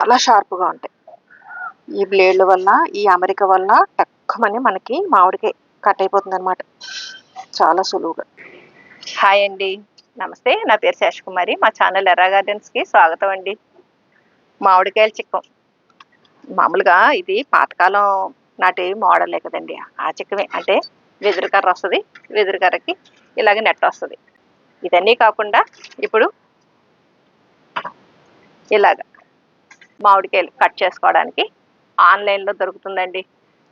చాలా షార్ప్గా ఉంటాయి. ఈ బ్లేడ్ల వల్ల ఈ అమెరిక వల్ల టక్కుమని మనకి మామిడికాయ కట్ అయిపోతుంది అనమాట చాలా సులువుగా. హాయ్ అండి. నమస్తే. నా పేరు శేషకుమారి. మా ఛానల్ ఎర్రా గార్డెన్స్కి స్వాగతం అండి. మామిడికాయల చిక్కం. మామూలుగా ఇది పాతకాలం నాటి మోడలే కదండి. ఆ చిక్కమే. అంటే వెదురు కర్ర వస్తుంది వెదురు కర్రకి నెట్ వస్తుంది. ఇదన్నీ కాకుండా ఇప్పుడు ఇలాగ మామిడికాయలు కట్ చేసుకోవడానికి. ఆన్లైన్లో దొరుకుతుందండి.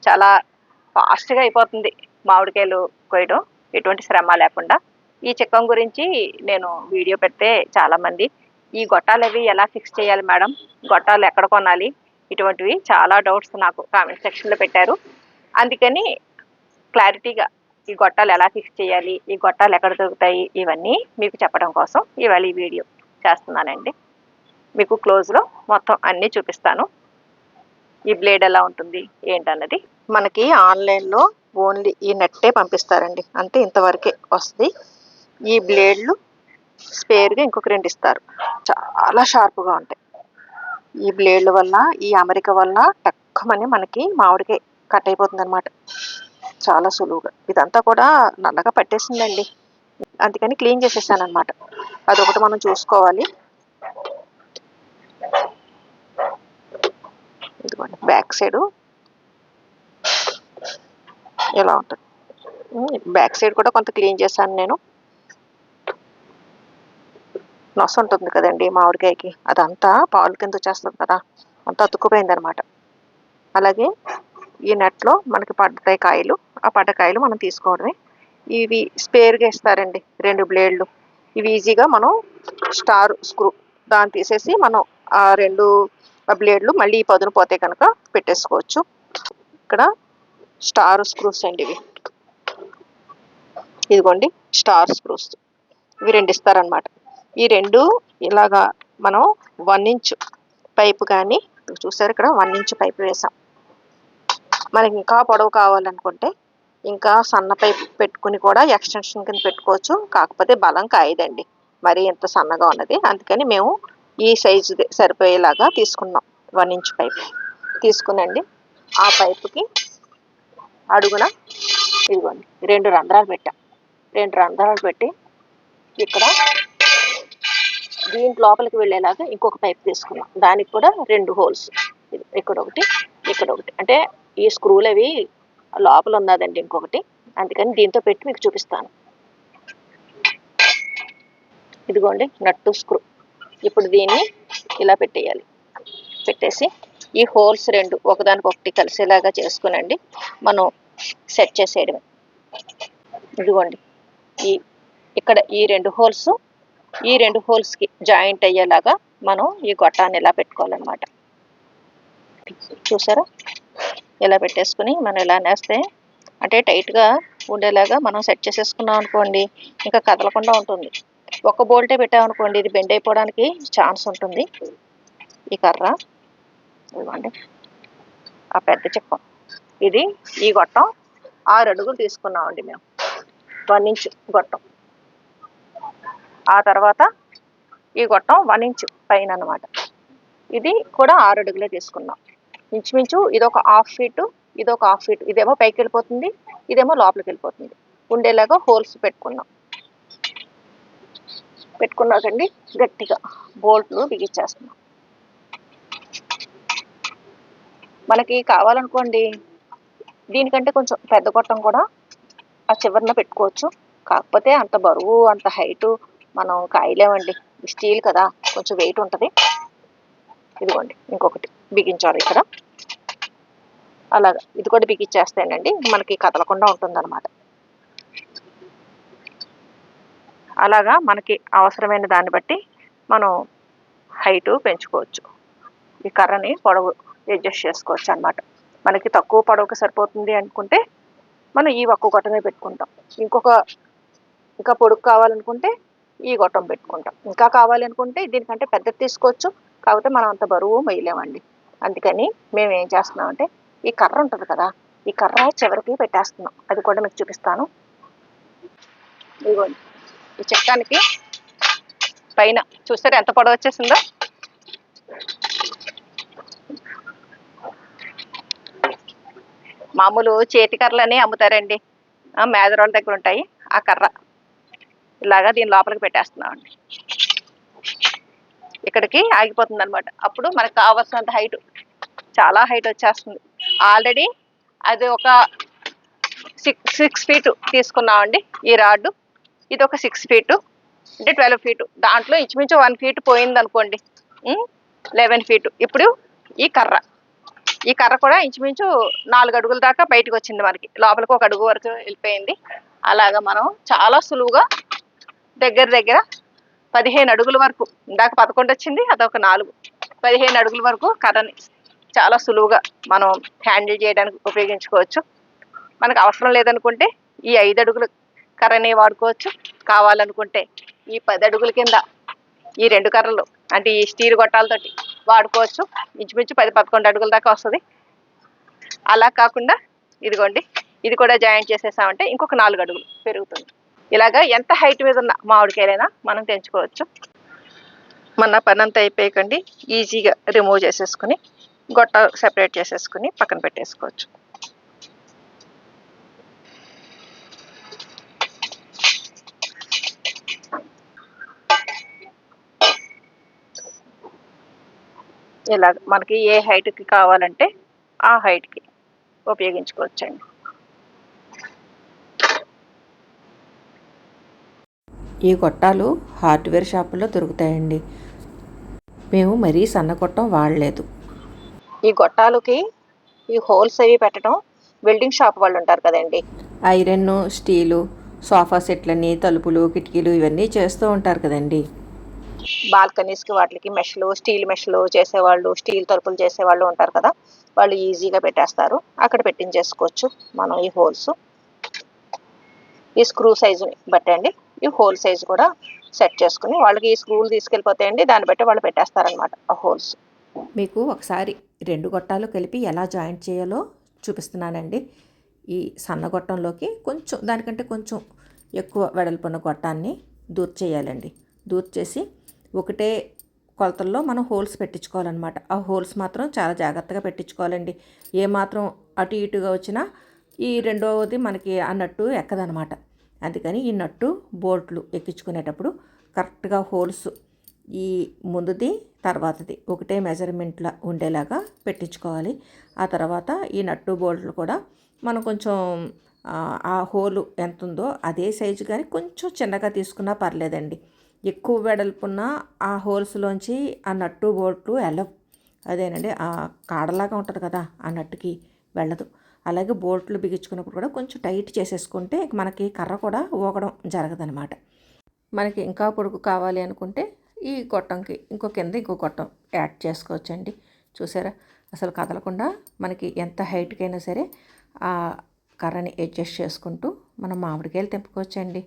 చాలా ఫాస్ట్గా అయిపోతుంది మామిడికాయలు కొయ్యడం ఎటువంటి శ్రమ లేకుండా. ఈ చిక్కం గురించి నేను వీడియో పెడితే చాలామంది ఈ గొట్టాలు అవి ఎలా ఫిక్స్ చేయాలి మేడం? గొట్టాలు ఎక్కడ కొనాలి? ఇటువంటివి చాలా డౌట్స్ నాకు కామెంట్ సెక్షన్లో పెట్టారు. అందుకని క్లారిటీగా ఈ గొట్టాలు ఎలా ఫిక్స్ చేయాలి? ఈ గొట్టాలు ఎక్కడ దొరుకుతాయి? ఇవన్నీ మీకు చెప్పడం కోసం ఇవాళ ఈ వీడియో చేస్తున్నానండి. మీకు క్లోజ్లో మొత్తం అన్నీ చూపిస్తాను. ఈ బ్లేడ్ ఎలా ఉంటుంది ఏంటన్నది. మనకి ఆన్లైన్లో ఓన్లీ ఈ నెట్టే పంపిస్తారండి. అంటే ఇంతవరకే వస్తుంది ఈ బ్లేడ్లు స్పేర్గా ఇంకొక రెండు ఇస్తారు. చాలా షార్ప్గా ఉంటాయి. ఈ బ్లేడ్ల వల్ల ఈ అమెరికా వల్ల టక్కమని మనకి మామిడికాయ కట్ అయిపోతుంది అనమాట చాలా సులువుగా. ఇదంతా కూడా నల్లగా పట్టేసిందండి. అందుకని క్లీన్ చేసేసాను అనమాట అదొకటి మనం చూసుకోవాలి. ఇదిగోండి బ్యాక్ సైడు ఎలా ఉంటుంది? బ్యాక్ సైడ్ కూడా కొంత క్లీన్ చేశాను నేను. నొస ఉంటుంది కదండి మామిడికాయకి అదంతా పాలు కింద వచ్చేస్తుంది కదా అంతా అతుక్కుపోయింది అనమాట అలాగే ఈ నెట్లో మనకి పడ్డాయి కాయలు ఆ పడ్డ కాయలు మనం తీసుకోవడమే. ఇవి స్పేర్గా ఇస్తారండి రెండు బ్లేడ్లు ఇవి ఈజీగా మనం స్టార్ స్క్రూ దాన్ని తీసేసి మనం ఆ రెండు బ్లేడ్లు మళ్ళీ ఈ పదును పోతే కనుక పెట్టేసుకోవచ్చు. ఇక్కడ స్టార్ స్క్రూస్ అండి ఇవి. ఇదిగోండి స్టార్ స్క్రూస్. ఇవి రెండు ఇస్తారనమాట ఈ రెండు ఇలాగా మనం వన్ ఇంచ్ పైపు కానీ చూసారు ఇక్కడ వన్ ఇంచ్ పైపు వేసాం. మనకి ఇంకా పొడవు కావాలనుకుంటే ఇంకా సన్న పైపు పెట్టుకుని కూడా ఎక్స్టెన్షన్ కింద పెట్టుకోవచ్చు. కాకపోతే బలం కాయదండి మరి ఎంత సన్నగా ఉన్నది. అందుకని మేము ఈ సైజు సరిపోయేలాగా తీసుకున్నాం వన్ ఇంచ్ పైప్. తీసుకునండి. ఆ పైపుకి అడుగున ఇదిగోండి రెండు రంధ్రాలు పెట్టాం. రెండు రంధ్రాలు పెట్టి ఇక్కడ దీంట్ లోపలికి వెళ్ళేలాగా ఇంకొక పైప్ తీసుకున్నాం. దానికి కూడా రెండు హోల్స్. ఇక్కడ ఒకటి ఇక్కడ ఒకటి. అంటే ఈ స్క్రూలు అవి లోపల ఉన్నదండి ఇంకొకటి. అందుకని దీంతో పెట్టి మీకు చూపిస్తాను. ఇదిగోండి నట్టు స్క్రూ. ఇప్పుడు దీన్ని ఇలా పెట్టేయాలి. పెట్టేసి ఈ హోల్స్ రెండు ఒకదానికొకటి కలిసేలాగా చేసుకునండి. మనం సెట్ చేసేయడమే. ఇదిగోండి. ఈ ఇక్కడ ఈ రెండు హోల్స్ ఈ రెండు హోల్స్కి జాయింట్ అయ్యేలాగా మనం ఈ గొట్టాన్ని ఇలా పెట్టుకోవాలన్నమాట. చూసారా? ఇలా పెట్టేసుకుని మనం ఇలా నేస్తే అంటే టైట్గా ఉండేలాగా మనం సెట్ చేసేసుకున్నాం అనుకోండి ఇంకా కదలకుండా ఉంటుంది. ఒక బోల్టే పెట్టామనుకోండి ఇది బెండ్ అయిపోవడానికి ఛాన్స్ ఉంటుంది. ఈ కర్ర ఇవ్వండి. ఆ పెద్ద చిప్ప. ఇది ఈ గొట్టం. ఆరు అడుగులు తీసుకున్నామండి మేము. వన్ ఇంచ్ గొట్టం. ఆ తర్వాత ఈ గొట్టం వన్ ఇంచ్ పైన అనమాట ఇది కూడా ఆరు అడుగులే తీసుకున్నాం. ఇంచుమించు ఇదొక హాఫ్ ఫీటు ఇదొక హాఫ్ ఫీట్. ఇదేమో పైకి వెళ్ళిపోతుంది ఇదేమో లోపలికి వెళ్ళిపోతుంది ఉండేలాగా హోల్స్ పెట్టుకున్నాం. పెట్టుకున్నాకండి గట్టిగా బోల్ట్లు బిగించేస్తున్నాం. మనకి కావాలనుకోండి దీనికంటే కొంచెం పెద్ద గొట్టం కూడా ఆ చివరిన పెట్టుకోవచ్చు. కాకపోతే అంత బరువు అంత హైటు మనం కాయలేమండి. స్టీల్ కదా కొంచెం వెయిట్ ఉంటుంది. ఇదిగోండి ఇంకొకటి బిగించాలి ఇక్కడ. అలాగా ఇది కూడా బిగించేస్తానండి మనకి కదలకుండా ఉంటుంది అనమాట అలాగా మనకి అవసరమైన దాన్ని బట్టి మనం హైటు పెంచుకోవచ్చు. ఈ కర్రని పొడవు అడ్జస్ట్ చేసుకోవచ్చు అనమాట మనకి తక్కువ పొడవుకి సరిపోతుంది అనుకుంటే మనం ఈ ఒక్క గొట్టమే పెట్టుకుంటాం. ఇంకొక ఇంకా పొడుగు కావాలనుకుంటే ఈ గొట్టం పెట్టుకుంటాం. ఇంకా కావాలి అనుకుంటే దీనికంటే పెద్దది తీసుకోవచ్చు. కాకపోతే మనం అంత బరువు మొయ్యలేమండి. అందుకని మేము ఏం చేస్తున్నామంటే ఈ కర్ర ఉంటుంది కదా ఈ కర్ర చివరికి పెట్టేస్తున్నాం. అది కూడా మీకు చూపిస్తాను. ఇదిగోండి. ఈ చెట్టానికి పైన చూస్తారు ఎంత పొడవు వచ్చేసిందో? మామూలు చేతి కర్రలని అమ్ముతారండి. మేదరోల దగ్గర ఉంటాయి. ఆ కర్ర. ఇలాగా దీని లోపలికి పెట్టేస్తున్నామండి. ఇక్కడికి ఆగిపోతుంది అనమాట అప్పుడు మనకు కావాల్సినంత హైట్ చాలా హైట్ వచ్చేస్తుంది. ఆల్రెడీ అది ఒక సిక్స్ సిక్స్ ఫీట్ తీసుకున్నామండి ఈ రాడ్డు. ఇది ఒక సిక్స్ ఫీటు అంటే ట్వెల్వ్ ఫీటు దాంట్లో ఇంచుమించు వన్ ఫీట్ పోయింది అనుకోండి లెవెన్ ఫీటు ఇప్పుడు ఈ కర్ర. ఈ కర్ర కూడా ఇంచుమించు నాలుగు అడుగుల దాకా బయటకు వచ్చింది మనకి. లోపలికి ఒక అడుగు వరకు వెళ్ళిపోయింది. అలాగా మనం చాలా సులువుగా దగ్గర దగ్గర పదిహేను అడుగుల వరకు ఇందాక పదకొండు వచ్చింది అదొక నాలుగు. పదిహేను అడుగుల వరకు కర్రని చాలా సులువుగా మనం హ్యాండిల్ చేయడానికి ఉపయోగించుకోవచ్చు. మనకు అవసరం లేదనుకుంటే ఈ ఐదు అడుగులు కర్రనే వాడుకోవచ్చు. కావాలనుకుంటే ఈ పది అడుగుల కింద ఈ రెండు కర్రలు అంటే ఈ స్టీల్ గొట్టాలతోటి వాడుకోవచ్చు. ఇంచుమించు పది పదకొండు అడుగుల దాకా వస్తుంది. అలా కాకుండా ఇదిగోండి ఇది కూడా జాయింట్ చేసేసామంటే ఇంకొక నాలుగు అడుగులు పెరుగుతుంది. ఇలాగా ఎంత హైట్ మీద ఉన్న మామిడికాయలైనా మనం తెంచుకోవచ్చు. మన పని అంతా అయిపోయకండి. ఈజీగా రిమూవ్ చేసేసుకుని గొట్ట సెపరేట్ చేసేసుకుని పక్కన పెట్టేసుకోవచ్చు. ఇలా మనకి ఏ హైట్కి కావాలంటే ఆ హైట్కి ఉపయోగించుకోవచ్చండి. ఈ గొట్టాలు హార్డ్వేర్ షాపుల్లో దొరుకుతాయండి. మేము మరీ సన్న గొట్టం వాడలేదు. ఈ గొట్టాలకి ఈ హోల్స్ అవి పెట్టడం వెల్డింగ్ షాప్ వాళ్ళు ఉంటారు కదండి. ఐరన్ స్టీలు సోఫా సెట్లని తలుపులు కిటికీలు ఇవన్నీ చేస్తూ ఉంటారు కదండి. బాల్కనీస్కి వాటికి మెష్లు స్టీల్ మెష్లు చేసేవాళ్ళు స్టీల్ తలుపులు చేసేవాళ్ళు ఉంటారు కదా వాళ్ళు ఈజీగా పెట్టేస్తారు. అక్కడ పెట్టించేసుకోవచ్చు మనం ఈ హోల్స్. ఈ స్క్రూ సైజుని బట్టండి ఈ హోల్ సైజు కూడా సెట్ చేసుకుని వాళ్ళకి ఈ స్క్రూలు తీసుకెళ్ళిపోతాయండి దాన్ని బట్టి వాళ్ళు పెట్టేస్తారనమాట ఆ హోల్స్. మీకు ఒకసారి రెండు గొట్టాలు కలిపి ఎలా జాయింట్ చేయాలో చూపిస్తున్నానండి. ఈ సన్న గొట్టంలోకి కొంచెం దానికంటే కొంచెం ఎక్కువ వెడల్పున్న గొట్టాన్ని దూర్ చేయాలండి దూర్ చేసి ఒకటే కొలతల్లో మనం హోల్స్ పెట్టించుకోవాలన్నమాట. ఆ హోల్స్ మాత్రం చాలా జాగ్రత్తగా పెట్టించుకోవాలండి. ఏ మాత్రం అటు ఇటుగా వచ్చినా ఈ రెండవది మనకి ఆ నట్టు ఎక్కదనమాట అందుకని ఈ నట్టు బోల్ట్లు ఎక్కించుకునేటప్పుడు కరెక్ట్గా హోల్స్ ఈ ముందుది తర్వాతది ఒకటే మెజర్మెంట్లా ఉండేలాగా పెట్టించుకోవాలి. ఆ తర్వాత ఈ నట్టు బోల్ట్లు కూడా మనం కొంచెం ఆ, ఆ హోలు ఎంత ఉందో అదే సైజు కానీ కొంచెం చిన్నగా తీసుకున్నా పర్లేదండి. ఎక్కువ వెడల్పున్న ఆ హోల్స్లోంచి ఆ నట్టు బోల్ట్లు వెళ్ళవు అదేనండి ఆ కాడలాగా ఉంటుంది కదా ఆ నట్టుకి వెళ్ళదు. అలాగే బోల్ట్లు బిగించుకున్నప్పుడు కూడా కొంచెం టైట్ చేసేసుకుంటే మనకి కర్ర కూడా ఊగడం జరగదనమాట మనకి ఇంకా పొడుగు కావాలి అనుకుంటే ఈ గొట్టంకి ఇంకో కింద ఇంకో గొట్టం యాడ్ చేసుకోవచ్చండి. చూసారా? అసలు కదలకుండా మనకి ఎంత హైట్కైనా సరే ఆ కర్రని అడ్జస్ట్ చేసుకుంటూ మనం మామిడికాయలు తెంపుకోవచ్చండి.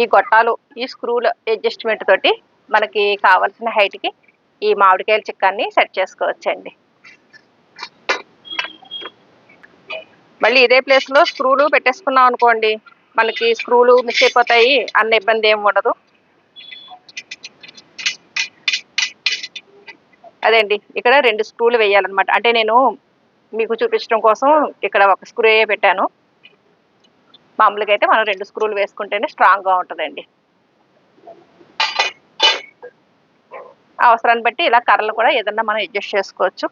ఈ గొట్టాలు ఈ స్క్రూల అడ్జస్ట్మెంట్ తోటి మనకి కావాల్సిన హైట్కి ఈ మామిడికాయల చిక్కాన్ని సెట్ చేసుకోవచ్చండి. మళ్ళీ ఇదే ప్లేస్లో స్క్రూలు పెట్టేసుకున్నాం అనుకోండి మనకి స్క్రూలు మిస్ అయిపోతాయి అన్న ఇబ్బంది ఏమి ఉండదు. అదే అండి ఇక్కడ రెండు స్క్రూలు వేయాలన్నమాట. అంటే నేను మీకు చూపించడం కోసం ఇక్కడ ఒక స్క్రూ పెట్టాను. మామూలుగా అయితే మనం రెండు స్క్రూలు వేసుకుంటేనే స్ట్రాంగ్గా ఉంటుందండి. అవసరాన్ని బట్టి ఇలా కర్రలు కూడా ఏదన్నా మనం అడ్జస్ట్ చేసుకోవచ్చు.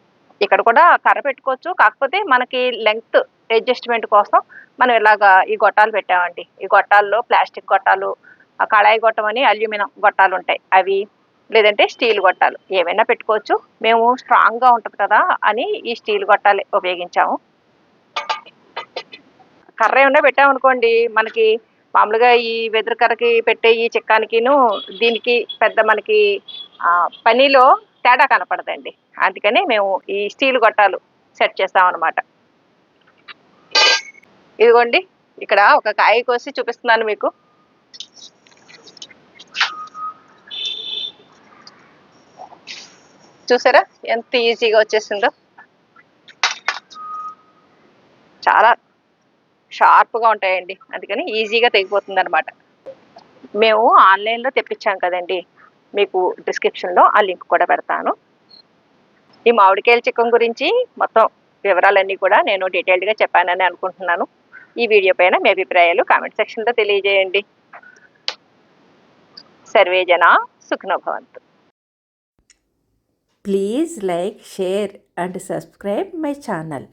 ఇక్కడ కూడా కర్ర పెట్టుకోవచ్చు. కాకపోతే మనకి లెంగ్త్ అడ్జస్ట్మెంట్ కోసం మనం ఇలాగా ఈ గొట్టాలు పెట్టామండి. ఈ గొట్టాల్లో ప్లాస్టిక్ గొట్టాలు కళాయి గొట్టం అని అల్యూమినియం గొట్టాలు ఉంటాయి. అవి లేదంటే స్టీల్ గొట్టాలు ఏమైనా పెట్టుకోవచ్చు. మేము స్ట్రాంగ్గా ఉంటుంది కదా అని ఈ స్టీల్ గొట్టాలు ఉపయోగించాము. కర్ర ఏమన్నా పెట్టామనుకోండి మనకి మామూలుగా ఈ వెదురు కర్రకి పెట్టే ఈ చిక్కానికిను దీనికి పెద్ద మనకి పనిలో తేడా కనపడదండి. అందుకని మేము ఈ స్టీల్ గొట్టాలు సెట్ చేస్తామన్నమాట. ఇదిగోండి ఇక్కడ ఒక కాయ కోసి చూపిస్తున్నాను మీకు. చూసారా? ఎంత ఈజీగా వచ్చేసిందో. చాలా షార్ప్గా ఉంటాయండి. అందుకని ఈజీగా తెగిపోతుంది అనమాట మేము ఆన్లైన్లో తెప్పించాం కదండి. మీకు డిస్క్రిప్షన్లో ఆ లింక్ కూడా పెడతాను. ఈ మామిడికాయల చిక్కం గురించి మొత్తం వివరాలన్నీ కూడా నేను డీటెయిల్డ్గా చెప్పానని అనుకుంటున్నాను. ఈ వీడియో పైన మీ అభిప్రాయాలు కామెంట్ సెక్షన్లో తెలియజేయండి. సర్వే జన సుఖనోభవంతు. Please like share and subscribe my channel.